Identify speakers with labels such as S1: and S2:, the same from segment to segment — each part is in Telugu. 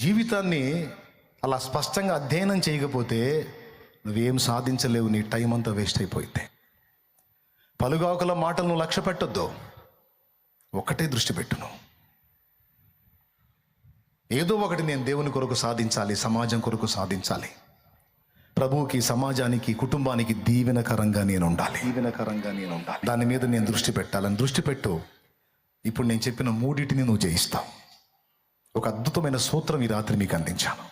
S1: జీవితాన్ని అలా స్పష్టంగా అధ్యయనం చేయకపోతే నువ్వేం సాధించలేవు నీ టైం అంతా వేస్ట్ అయిపోయింది పలుగాకుల మాటలను లక్ష్య పెట్టొద్దు. ఒకటే దృష్టి పెట్టును ఏదో ఒకటి నేను దేవుని కొరకు సాధించాలి సమాజం కొరకు సాధించాలి. ప్రభువుకి సమాజానికి కుటుంబానికి దీవెనకరంగా నేను ఉండాలి. దీవెనకరంగా నేను ఉండాలి. దాని మీద నేను దృష్టి పెట్టాలని దృష్టి పెట్టు. ఇప్పుడు నేను చెప్పిన మూడింటిని నువ్వు జయిస్తావు. ఒక అద్భుతమైన సూత్రం ఈ రాత్రి మీకు అందించాను.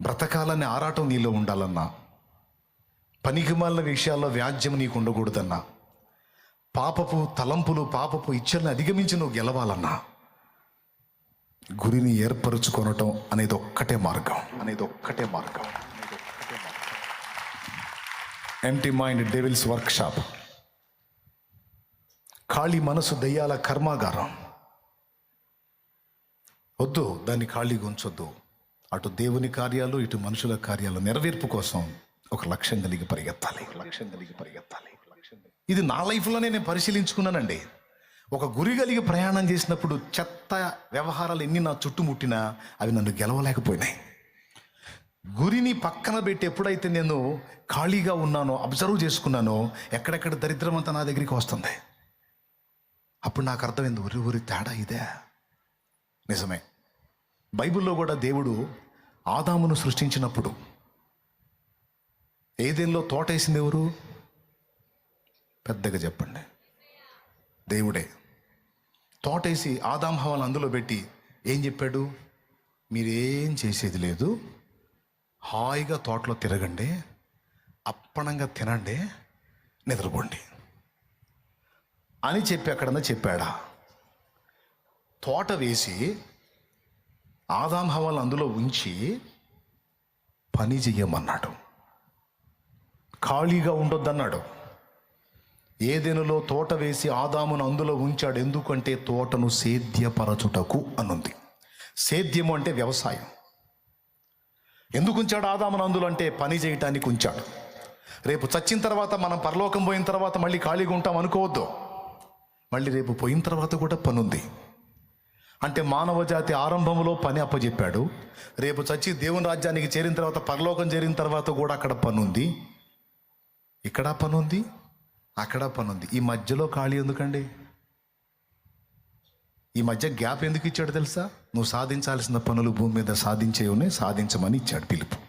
S1: బ్రతకాలనే ఆరాటం నీలో ఉండాలన్నా పనికిమాలిన విషయాల్లో వ్యాజ్యం నీకు ఉండకూడదన్నా పాపపు తలంపులు పాపపు ఇచ్చల్ని అధిగమించి నువ్వు గెలవాలన్నా గురిని ఏర్పరచుకొనటం అనేది ఒక్కటే మార్గం అనేది ఒక్కటే మార్గం ఎంటీ మైండ్ డెవిల్స్ వర్క్షాప్ ఖాళీ మనసు దయ్యాల కర్మాగారం. వద్దు దాన్ని ఖాళీగా ఉంచొద్దు. అటు దేవుని కార్యాలు ఇటు మనుషుల కార్యాలు నెరవేర్పు కోసం ఒక లక్ష్యం కలిగి పరిగెత్తాలి. లక్ష్యం కలిగి పరిగెత్తాలి. ఇది నా లైఫ్లోనే నేను పరిశీలించుకున్నానండి. ఒక గురి కలిగి ప్రయాణం చేసినప్పుడు చెత్త వ్యవహారాలు ఎన్ని నా చుట్టుముట్టినా అవి నన్ను గెలవలేకపోయినాయి. గురిని పక్కన పెట్టి ఎప్పుడైతే నేను ఖాళీగా ఉన్నానో అబ్జర్వ్ చేసుకున్నానో ఎక్కడెక్కడ దరిద్రం అంతా నా దగ్గరికి వస్తుంది. అప్పుడు నాకు అర్థమైంది ఊరి ఊరి తేడా ఇదే. నిజమే. బైబిల్లో కూడా దేవుడు ఆదామును సృష్టించినప్పుడు ఏదేంలో తోటేసింది ఎవరు? పెద్దగా చెప్పండి. దేవుడే. తోటేసి ఆదాం హవాలు అందులో పెట్టి ఏం చెప్పాడు? మీరేం చేసేది లేదు. హాయిగా తోటలో తిరగండి. అప్పణంగా తినండి. నిద్రపోండి. అని చెప్పి ఎక్కడన్నా చెప్పాడా? తోట వేసి ఆదాం హవాలు అందులో ఉంచి పని చెయ్యమన్నాడు. ఖాళీగా ఉండొద్దన్నాడు. ఏదెనులో తోట వేసి ఆదామును అందులో ఉంచాడు. ఎందుకంటే తోటను సేద్యపరచుటకు అనుంది. సేద్యము అంటే వ్యవసాయం. ఎందుకు ఉంచాడు ఆదామును అందులో అంటే పని చేయటానికి ఉంచాడు. రేపు చచ్చిన తర్వాత మనం పరలోకం పోయిన తర్వాత మళ్ళీ ఖాళీగా ఉంటాం అనుకోవద్దు. మళ్ళీ రేపు పోయిన తర్వాత కూడా పనుంది. ఉంది అంటే మానవ జాతి ఆరంభంలో పని అప్పచెప్పాడు రేపు చచ్చి దేవుని రాజ్యానికి చేరిన తర్వాత పరలోకం చేరిన తర్వాత కూడా అక్కడ పని ఉంది ఇక్కడ పని ఉంది అక్కడ పని ఉంది ఈ మధ్యలో ఖాళీ ఎందుకండి? ఈ మధ్య గ్యాప్ ఎందుకు ఇచ్చాడు తెలుసా? నువ్వు సాధించాల్సిన పనులు భూమి మీద సాధించేవనే సాధించమని ఇచ్చాడు పిలుపు.